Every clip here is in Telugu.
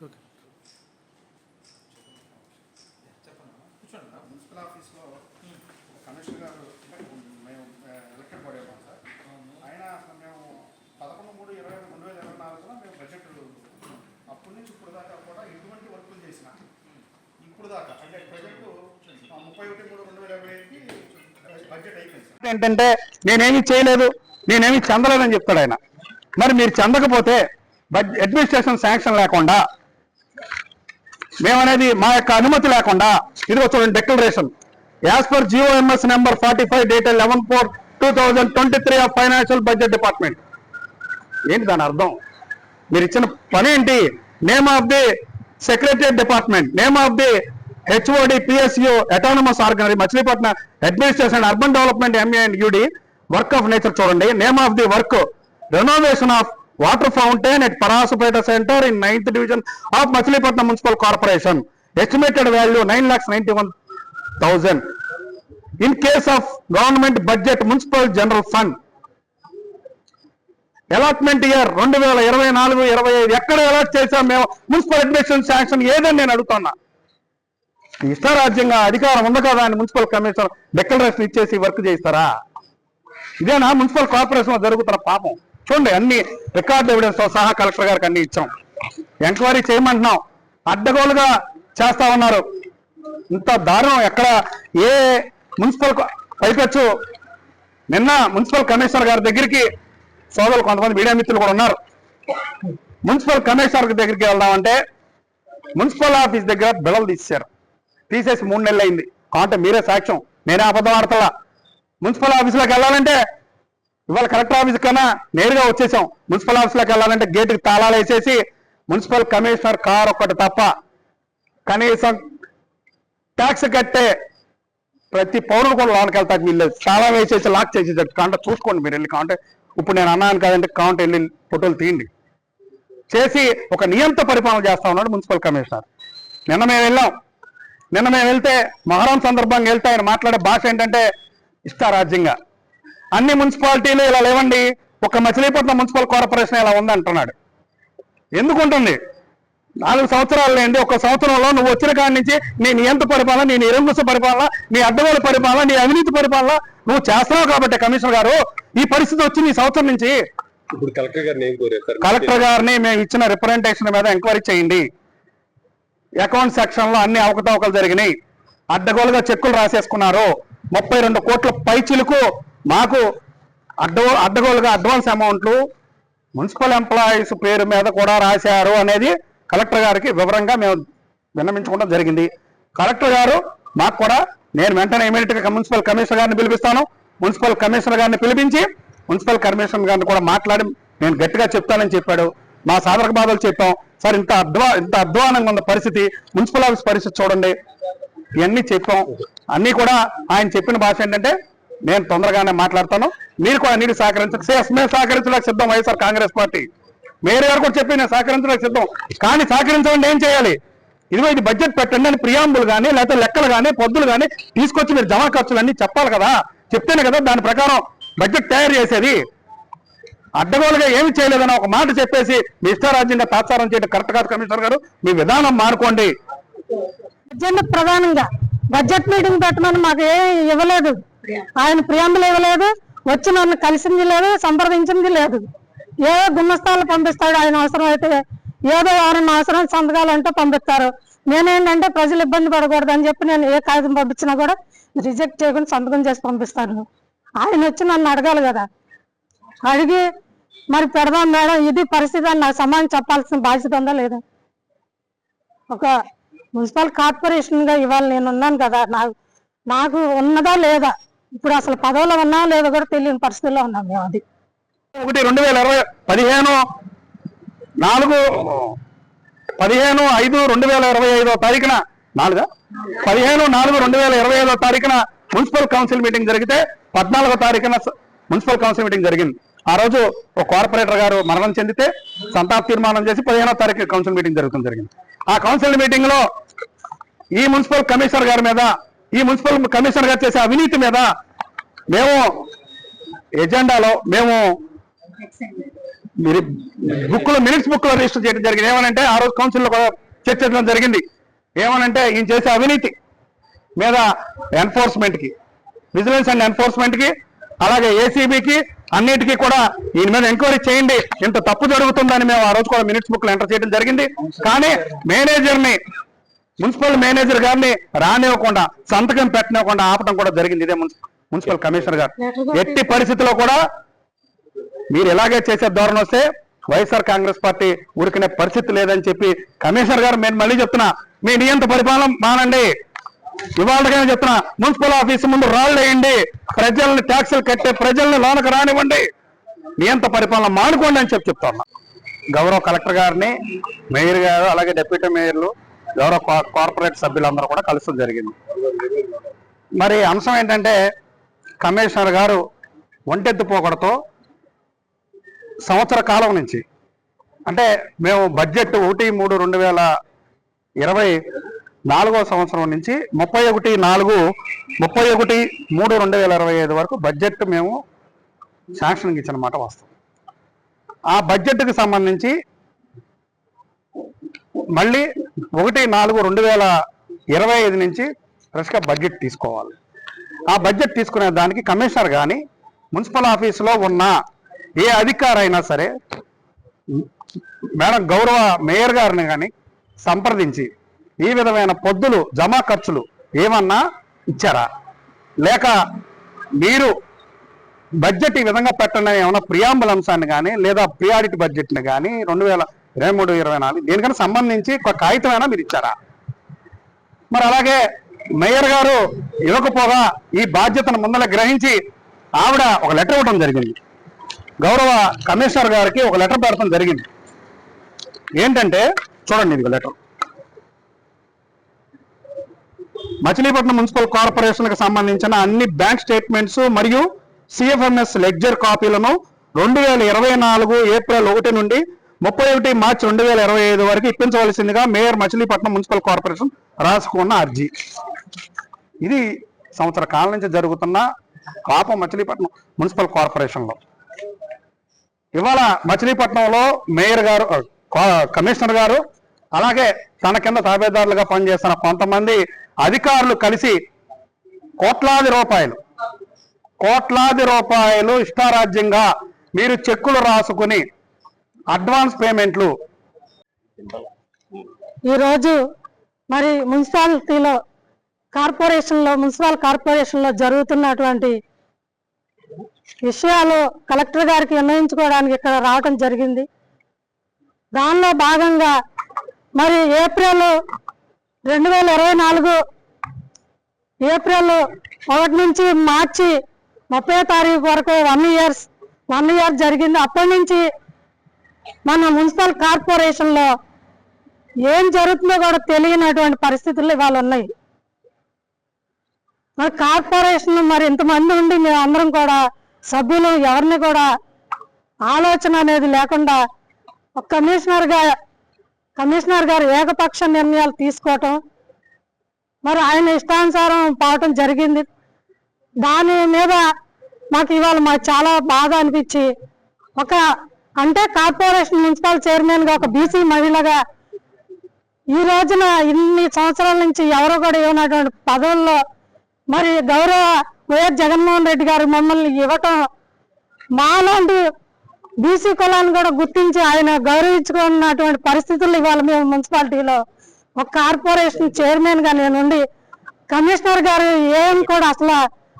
ఓకే మున్సిపల్ ఆఫీస్లో కమిషనర్ గారు మేము ఎలక్టెడ్ బాడీ ఉన్నాం సార్ ఆయన మేము పదకొండు మూడు ఇరవై రెండు వేల ఇరవై నాలుగులో మేము బడ్జెట్ అప్పటి నుంచి ఇప్పుడు దాకా కూడా ఎటువంటి వర్కులు ఇప్పుడు దాకా అంటే ప్రజెంట్ ముప్పై ఒకటి మూడు రెండు వేల ఇరవై ఐదుకి బడ్జెట్ అయిపోయింది ఏంటంటే నేనేమి చేయలేదు నేనేమి చెందలేదని చెప్తాడు ఆయన. మరి మీరు చెందకపోతే బడ్ అడ్మినిస్ట్రేషన్ శాంక్షన్ లేకుండా మేమనేది మా యొక్క అనుమతి లేకుండా ఇది చూడండి declaration as per GOMS number forty five date eleven four two thousand twenty three of financial budget department ఏంటి దాని అర్థం? మీరు ఇచ్చిన పని ఏంటి? Name of the secretariat department name of the HOD PSU autonomous ordinary Machilipatnam administration urban development MA and UD work of nature చూడండి. Name of the work renovation of water fountain at Parasupeta centre in ninth division of Machilipatnam municipal corporation. Estimated value nine lakhs ninety one thousand in case of government budget municipal general fund allotment year రెండు వేల ఇరవై నాలుగు ఇరవై ఐదు. ఎక్కడ అలాట్ చేశాం మేము? మున్సిపల్ అడ్మినిస్ట్రేషన్ శాంక్షన్ ఏదని నేను అడుగుతున్నా. ఇష్టారాజ్యంగా అధికారం ఉంది కదా అని మున్సిపల్ కమిషనర్ డిక్లరేషన్ ఇచ్చేసి వర్క్ చేస్తారా ఇదేనా? మున్సిపల్ కార్పొరేషన్లో జరుగుతున్న పాపం. చూడండి అన్ని రికార్డ్ ఎవిడెన్స్తో సహా కలెక్టర్ గారికి అన్ని ఇచ్చాం. ఎంక్వైరీ చేయమంటున్నాం. అడ్డగోలుగా చేస్తా ఉన్నారు. ఇంత దారుణం. ఎక్కడ ఏ మున్సిపల్ పైకొచ్చు నిన్న మున్సిపల్ కమిషనర్ గారి దగ్గరికి సోదరులు కొంతమంది మీడియా మిత్రులు కూడా ఉన్నారు. మున్సిపల్ కమిషనర్ దగ్గరికి వెళ్దామంటే మున్సిపల్ ఆఫీస్ దగ్గర బిడలు తీసేశారు. తీసేసి మూడు నెలలు అయింది కాంటే మీరే సాక్ష్యం. నేనే అబద్ధం ఆడతలా మున్సిపల్ ఆఫీసులోకి వెళ్ళాలంటే ఇవాళ కలెక్టర్ ఆఫీస్ కన్నా నేరుగా వచ్చేసాం. మున్సిపల్ ఆఫీస్లోకి వెళ్ళాలంటే గేటుకి తాళాలు వేసేసి మున్సిపల్ కమిషనర్ కార్ ఒక్కటి తప్ప కనీసం ట్యాక్స్ కట్టే ప్రతి పౌరులు కూడా లోనికి వెళ్తాకి వీళ్ళు చాలా వేసేసి లాక్ చేసేసాడు కాంటే చూసుకోండి మీరు వెళ్ళి కాంటే. ఇప్పుడు నేను అన్నాను కాదంటే కాంటే వెళ్ళి ఫోటోలు తీయండి. చేసి ఒక నియంత పరిపాలన చేస్తా ఉన్నాడు మున్సిపల్ కమిషనర్. నిన్న మేము వెళ్ళాం. నిన్న మేము వెళ్తే మొహరం సందర్భంగా వెళ్తే ఆయన మాట్లాడే భాష ఏంటంటే ఇష్టారాజ్యంగా. అన్ని మున్సిపాలిటీలు ఇలా లేవండి. ఒక మచిలీపట్నం మున్సిపల్ కార్పొరేషన్ ఇలా ఉంది అంటున్నాడు. ఎందుకు ఉంటుంది? నాలుగు సంవత్సరాలు లేండి. ఒక సంవత్సరంలో నువ్వు వచ్చిన కాడి నుంచి నీ నియంత్ర పరిపాలన నీ నిరంకుశ పరిపాలన నీ అడ్డగోల పరిపాలన నీ అవినీతి పరిపాలన నువ్వు చేస్తున్నావు కాబట్టి కమిషనర్ గారు. ఈ పరిస్థితి వచ్చింది ఈ సంవత్సరం నుంచి ఇప్పుడు కలెక్టర్ గారిని కలెక్టర్ గారిని మేము ఇచ్చిన రిప్రజెంటేషన్ మీద ఎంక్వైరీ చేయండి. అకౌంట్ సెక్షన్లో అన్ని అవకతవకలు జరిగినాయి. అడ్డగోలుగా చెక్కులు రాసేసుకున్నారు. ముప్పై రెండు కోట్ల పైచిలకు మాకు అడ్డ అడ్డగోలుగా అడ్వాన్స్ అమౌంట్లు మున్సిపల్ ఎంప్లాయీస్ పేరు మీద కూడా రాశారు అనేది కలెక్టర్ గారికి వివరంగా మేము విన్నమించుకోవడం జరిగింది. కలెక్టర్ గారు మాకు కూడా నేను వెంటనే ఇమీడియట్గా మున్సిపల్ కమిషనర్ గారిని పిలిపిస్తాను. మున్సిపల్ కమిషనర్ గారిని పిలిపించి మున్సిపల్ కమిషనర్ గారిని కూడా మాట్లాడి నేను గట్టిగా చెప్తానని చెప్పాడు. మా సాధక బాధలు చెప్పాం. సార్ ఇంత అధ్వా ఇంత అధ్వానంగా ఉన్న పరిస్థితి మున్సిపల్ ఆఫీస్ పరిస్థితి చూడండి. ఇవన్నీ చెప్పాం. అన్నీ కూడా ఆయన చెప్పిన భాష ఏంటంటే నేను తొందరగానే మాట్లాడతాను. మీరు కూడా నీరు సహకరించ మేము సహకరించడానికి సిద్ధం వైఎస్ఆర్ కాంగ్రెస్ పార్టీ. మేయర్ గారు కూడా చెప్పి నేను సహకరించడానికి సిద్ధం. కానీ సహకరించండి ఏం చేయాలి? ఇదిగో ఇది బడ్జెట్ పెట్టండి అని ప్రియాంబులు కానీ లేకపోతే లెక్కలు కానీ పొద్దులు కానీ తీసుకొచ్చి మీరు జమా ఖర్చులు అన్ని చెప్పాలి కదా. చెప్తేనే కదా దాని ప్రకారం బడ్జెట్ తయారు చేసేది. అడ్డగోలుగా ఏమి చేయలేదని ఒక మాట చెప్పేసి మీ ఇష్టారాజ్యంగా తాత్సారం చేయడం కరెక్ట్ కాదు కమిషనర్ గారు. మీ విధానం మానుకోండి ప్రధానంగా బడ్జెట్ మీటింగ్ పెట్టమని మాకు ఏ ఇవ్వలేదు. ఆయన ప్రియాంబులు ఇవ్వలేదు వచ్చి నన్ను కలిసింది లేదు సంప్రదించింది లేదు. ఏ గుణస్థాలు పంపిస్తాడు ఆయన అవసరం అయితే ఏదో ఎవరన్నా అవసరం సంతకాలు అంటే పంపిస్తారు. నేనేంటంటే ప్రజలు ఇబ్బంది పడకూడదు అని చెప్పి నేను ఏ కాగితం పంపించినా కూడా రిజెక్ట్ చేయకుండా సంతకం చేసి పంపిస్తాను. ఆయన వచ్చి నన్ను అడగాలి కదా. అడిగి మరి పెడదాం మేడం ఇది పరిస్థితి అని నాకు సమాజం చెప్పాల్సిన బాధ్యత ఉందా లేదా? ఒక మున్సిపల్ కార్పొరేషన్గా ఇవాళ నేను ఉన్నాను కదా నాకు నాకు ఉన్నదా లేదా? ఇప్పుడు అసలు పదవిలో ఉన్నా లేదో కూడా తెలియని పరిస్థితుల్లో ఉన్నాం మేము అది. ఒకటి రెండు వేల ఇరవై పదిహేను నాలుగు పదిహేను ఐదు రెండు వేల ఇరవై ఐదో తారీఖున నాలుగా? పదిహేను నాలుగు రెండు వేల ఇరవై ఐదో తారీఖున మున్సిపల్ కౌన్సిల్ మీటింగ్ జరిగితే పద్నాలుగో తారీఖున మున్సిపల్ కౌన్సిల్ మీటింగ్ జరిగింది. ఆ రోజు ఒక కార్పొరేటర్ గారు మరణం చెందితే సంతాప తీర్మానం చేసి పదిహేనో తారీఖు కౌన్సిల్ మీటింగ్ జరుగుతుంది జరిగింది. ఆ కౌన్సిల్ మీటింగ్లో ఈ మున్సిపల్ కమిషనర్ గారి మీద ఈ మున్సిపల్ కమిషనర్ గారు చేసే అవినీతి మీద మేము ఎజెండాలో మేము మీరు బుక్లో మినిట్స్ బుక్లో రిజిస్టర్ చేయడం జరిగింది. ఏమనంటే ఆ రోజు కౌన్సిల్లో కూడా చర్చించడం జరిగింది. ఏమనంటే ఈయన చేసే అవినీతి మీద ఎన్ఫోర్స్మెంట్కి విజిలెన్స్ అండ్ ఎన్ఫోర్స్మెంట్కి అలాగే ఏసీబీకి అన్నిటికీ కూడా ఈయన మీద ఎంక్వైరీ చేయండి. ఇంత తప్పు జరుగుతుందని మేము ఆ రోజు కూడా మినిట్స్ బుక్లో ఎంటర్ చేయడం జరిగింది. కానీ మేనేజర్ని మున్సిపల్ మేనేజర్ గారిని రానివ్వకుండా సంతకం పెట్టనివ్వకుండా ఆపడం కూడా జరిగింది. ఇదే మున్సిపల్ కమిషనర్ గారు. ఎట్టి పరిస్థితిలో కూడా మీరు ఇలాగే చేసే ధోరణి వస్తే వైఎస్ఆర్ కాంగ్రెస్ పార్టీ ఉరికినే పరిస్థితి లేదని చెప్పి కమిషనర్ గారు నేను మళ్ళీ చెప్తున్నా. మీ నియంత పరిపాలన మానండి. ఇవాళగా చెప్తున్నా మున్సిపల్ ఆఫీస్ ముందు రాళ్ళు వేయండి. ప్రజల్ని ట్యాక్సులు కట్టే ప్రజల్ని లోనకు రానివ్వండి. నియంత పరిపాలన మానుకోండి అని చెప్పి చెప్తా గౌరవ కలెక్టర్ గారిని మేయర్ గారు అలాగే డిప్యూటీ మేయర్లు గౌరవ కార్పొరేట్ సభ్యులందరూ కూడా కలిసి జరిగింది. మరి అంశం ఏంటంటే కమిషనర్ గారు ఒంటెత్తు పోకడతో సంవత్సర కాలం నుంచి అంటే మేము బడ్జెట్ ఒకటి మూడు రెండు వేల ఇరవై నాలుగో సంవత్సరం నుంచి ముప్పై ఒకటి నాలుగు ముప్పై ఒకటి మూడు రెండు వేల ఇరవై ఐదు వరకు బడ్జెట్ మేము శాంక్షన్కి ఇచ్చిన మాట వస్తాం ఆ బడ్జెట్కి సంబంధించి మళ్ళీ ఒకటి నాలుగు రెండు వేల ఇరవై ఐదు నుంచి ఫ్రెష్గా బడ్జెట్ తీసుకోవాలి. ఆ బడ్జెట్ తీసుకునే దానికి కమిషనర్ కానీ మున్సిపల్ ఆఫీసులో ఉన్న ఏ అధికారైనా సరే మేడం గౌరవ మేయర్ గారిని కానీ సంప్రదించి ఈ విధమైన పొద్దులు జమా ఖర్చులు ఏమన్నా ఇచ్చారా? లేక మీరు బడ్జెట్ ఈ విధంగా పెట్టండి ఏమైనా ప్రియాంబుల్ అంశాన్ని కానీ లేదా ప్రియారిటీ బడ్జెట్ని కానీ రెండు వేల ఇరవై మూడు ఇరవై నాలుగు. దీనికన్నా సంబంధించి ఒక కాగితమైనా మీరు ఇచ్చారా? మరి అలాగే మేయర్ గారు ఇవ్వకపోగా ఈ బాధ్యతను ముందర గ్రహించి ఆవిడ ఒక లెటర్ ఇవ్వడం జరిగింది. గౌరవ కమిషనర్ గారికి ఒక లెటర్ పెడతాం జరిగింది. ఏంటంటే చూడండి ఇది లెటర్. మచిలీపట్నం మున్సిపల్ కార్పొరేషన్కి సంబంధించిన అన్ని బ్యాంక్ స్టేట్మెంట్స్ మరియు సిఎఫ్ఎంఎస్ లెడ్జర్ కాపీలను రెండు వేల ఇరవై నాలుగు ఏప్రిల్ ఒకటి నుండి ముప్పై ఒకటి మార్చి రెండు వేల ఇరవై ఐదు వరకు ఇప్పించవలసిందిగా మేయర్ మచిలీపట్నం మున్సిపల్ కార్పొరేషన్ రాసుకున్న అర్జీ. ఇది సంవత్సర కాలం నుంచి జరుగుతున్న కాప మచిలీపట్నం మున్సిపల్ కార్పొరేషన్లో. ఇవాళ మచిలీపట్నంలో మేయర్ గారు కమిషనర్ గారు అలాగే తన కింద తాబేదారులుగా పనిచేస్తున్న కొంతమంది అధికారులు కలిసి కోట్లాది రూపాయలు కోట్లాది రూపాయలు ఇష్టారాజ్యంగా మీరు చెక్కులు రాసుకుని అడ్వాన్స్ పేమెంట్లు. ఈరోజు మరి మున్సిపాలిటీలో కార్పొరేషన్లో మున్సిపల్ కార్పొరేషన్లో జరుగుతున్నటువంటి విషయాలు కలెక్టర్ గారికి నిర్ణయించుకోవడానికి ఇక్కడ రావటం జరిగింది. దానిలో భాగంగా మరి ఏప్రిల్ రెండు వేల ఇరవై నాలుగు ఏప్రిల్ ఒకటి నుంచి మార్చి ముప్పై తారీఖు వరకు వన్ ఇయర్స్ వన్ ఇయర్ జరిగింది. అప్పటి నుంచి మన మున్సిపల్ కార్పొరేషన్లో ఏం జరుగుతుందో కూడా తెలియనటువంటి పరిస్థితులు ఇవాళ ఉన్నాయి. మరి కార్పొరేషన్ మరి ఇంతమంది ఉండి మేము అందరం కూడా సభ్యులు ఎవరిని కూడా ఆలోచన అనేది లేకుండా ఒక కమిషనర్గా కమిషనర్ గారు ఏకపక్ష నిర్ణయాలు తీసుకోవటం మరి ఆయన ఇష్టానుసారం పోవటం జరిగింది. దాని మీద మాకు ఇవాళ మాకు చాలా బాధ అనిపించి ఒక అంటే కార్పొరేషన్ మున్సిపల్ చైర్మన్గా ఒక బీసీ మహిళగా ఈ రోజున ఇన్ని సంవత్సరాల నుంచి ఎవరు కూడా ఇవ్వనటువంటి పదవుల్లో మరి గౌరవ వైఎస్ జగన్మోహన్ రెడ్డి గారు మమ్మల్ని ఇవ్వటం మాలాంటి బీసీ కులాన్ని కూడా గుర్తించి ఆయన గౌరవించుకున్నటువంటి పరిస్థితులు ఇవాళ మేము మున్సిపాలిటీలో ఒక కార్పొరేషన్ చైర్మన్గా నేనుండి కమిషనర్ గారు ఏం కూడా అసలు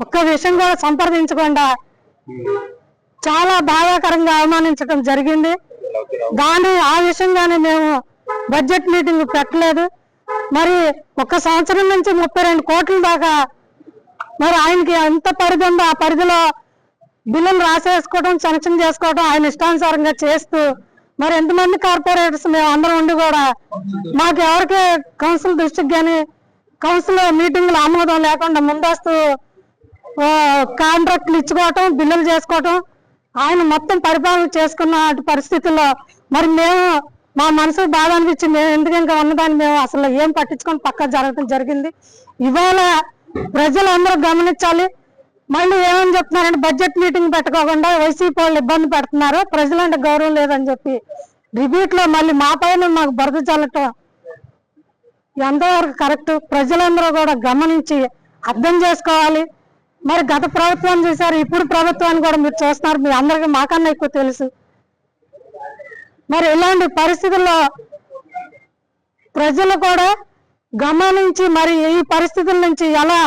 ఒక్క విషయం కూడా సంప్రదించకుండా చాలా బాధాకరంగా అవమానించడం జరిగింది. దాని ఆ విషయంగానే మేము బడ్జెట్ మీటింగ్ పెట్టలేదు. మరి ఒక సంవత్సరం నుంచి ముప్పై రెండు కోట్ల దాకా మరి ఆయనకి ఎంత పరిధి ఉందో ఆ పరిధిలో బిల్లులు రాసేసుకోవడం శాంక్షన్ చేసుకోవడం ఆయన ఇష్టానుసారంగా చేస్తూ మరి ఎంతమంది కార్పొరేటర్స్ మేము అందరం ఉండి కూడా మాకు ఎవరికి కౌన్సిల్ దృష్టికి కానీ కౌన్సిల్ మీటింగ్లు ఆమోదం లేకుండా ముందస్తు కాంట్రాక్ట్లు ఇచ్చుకోవటం బిల్లులు చేసుకోవటం ఆయన మొత్తం పరిపాలన చేసుకున్న పరిస్థితుల్లో మరి మేము మా మనసు బాధ అనిపించి మేము ఎందుకు ఇంకా ఉన్నదాన్ని మేము అసలు ఏం పట్టించుకొని పక్క జరగడం జరిగింది. ఇవాళ ప్రజలందరూ గమనించాలి. మళ్ళీ ఏమని చెప్తున్నారంటే బడ్జెట్ మీటింగ్ పెట్టుకోకుండా వైసీపీ వాళ్ళు ఇబ్బంది పెడుతున్నారు. ప్రజలంటే గౌరవం లేదని చెప్పి రిపీట్లో మళ్ళీ మా పైన మాకు బరద చల్లటం ఎంతవరకు కరెక్ట్? ప్రజలందరూ కూడా గమనించి అర్థం చేసుకోవాలి. మరి గత ప్రభుత్వం చూసారు ఇప్పుడు ప్రభుత్వాన్ని కూడా మీరు చూస్తున్నారు మీ అందరికీ మాకన్నా ఎక్కువ తెలుసు. మరి ఇలాంటి పరిస్థితుల్లో ప్రజలు కూడా గమనించి మరి ఈ పరిస్థితుల నుంచి ఎలా